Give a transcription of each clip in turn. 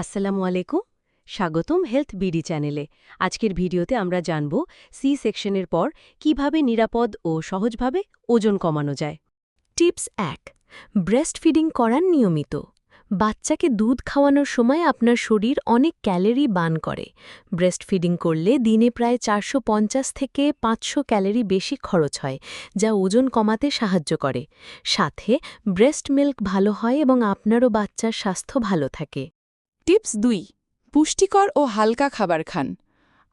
আসসালামু আলাইকুম, স্বাগতম হেলথ বিডি চ্যানেলে। আজকের ভিডিওতে আমরা জানব সি সেকশনের পর কীভাবে নিরাপদ ও সহজভাবে ওজন কমানো যায়। টিপস এক, ব্রেস্ট ফিডিং করার নিয়মিত। বাচ্চাকে দুধ খাওয়ানোর সময় আপনার শরীর অনেক ক্যালোরি বান করে। ব্রেস্ট ফিডিং করলে দিনে প্রায় চারশো পঞ্চাশ থেকে পাঁচশো ক্যালোরি বেশি খরচ হয়, যা ওজন কমাতে সাহায্য করে। সাথে ব্রেস্ট মিল্ক ভালো হয় এবং আপনারও বাচ্চার স্বাস্থ্য ভালো থাকে। টিপস দুই, পুষ্টিকর ও হালকা খাবার খান।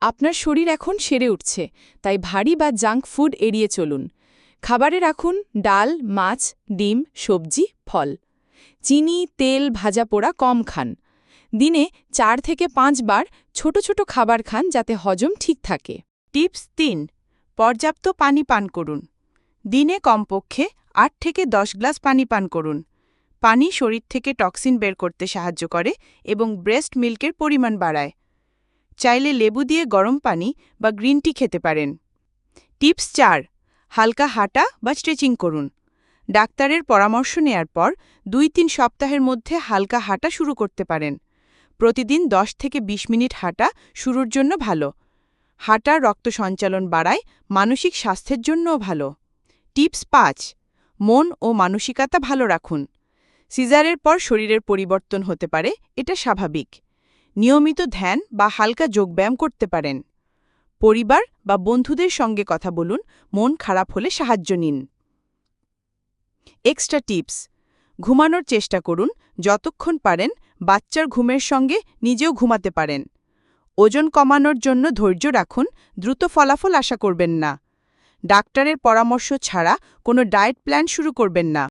আপনার শরীর এখন সেরে উঠছে, তাই ভারী বা জাঙ্ক ফুড এড়িয়ে চলুন। খাবারে রাখুন ডাল, মাছ, ডিম, সবজি, ফল। চিনি, তেল, ভাজা পোড়া কম খান। দিনে চার থেকে পাঁচ বার ছোট ছোট খাবার খান যাতে হজম ঠিক থাকে। টিপস তিন, পর্যাপ্ত পানি পান করুন। দিনে কমপক্ষে আট থেকে দশ গ্লাস পানি পান করুন। পানি শরীর থেকে টক্সিন বের করতে সাহায্য করে এবং ব্রেস্ট মিল্কের পরিমাণ বাড়ায়। চাইলে লেবু দিয়ে গরম পানি বা গ্রিন টি খেতে পারেন। টিপস চার, হালকা হাঁটা বা স্ট্রেচিং করুন। ডাক্তারের পরামর্শ নেয়ার পর দুই তিন সপ্তাহের মধ্যে হালকা হাঁটা শুরু করতে পারেন। প্রতিদিন 10 থেকে ২০ মিনিট হাঁটা শুরুর জন্য ভালো। হাঁটা রক্ত সঞ্চালন বাড়ায়, মানসিক স্বাস্থ্যের জন্যও ভালো। টিপস পাঁচ, মন ও মানসিকতা ভালো রাখুন। সিজারের পর শরীরের পরিবর্তন হতে পারে, এটা স্বাভাবিক। নিয়মিত ধ্যান বা হালকা যোগব্যায়াম করতে পারেন। পরিবার বা বন্ধুদের সঙ্গে কথা বলুন, মন খারাপ হলে সাহায্য নিন। এক্সট্রা টিপস ঘুমানোর চেষ্টা করুন, যতক্ষণ পারেন বাচ্চার ঘুমের সঙ্গে নিজেও ঘুমাতে পারেন। ওজন কমানোর জন্য ধৈর্য রাখুন, দ্রুত ফলাফল আশা করবেন না। ডাক্তারের পরামর্শ ছাড়া কোনো ডায়েট প্ল্যান শুরু করবেন না।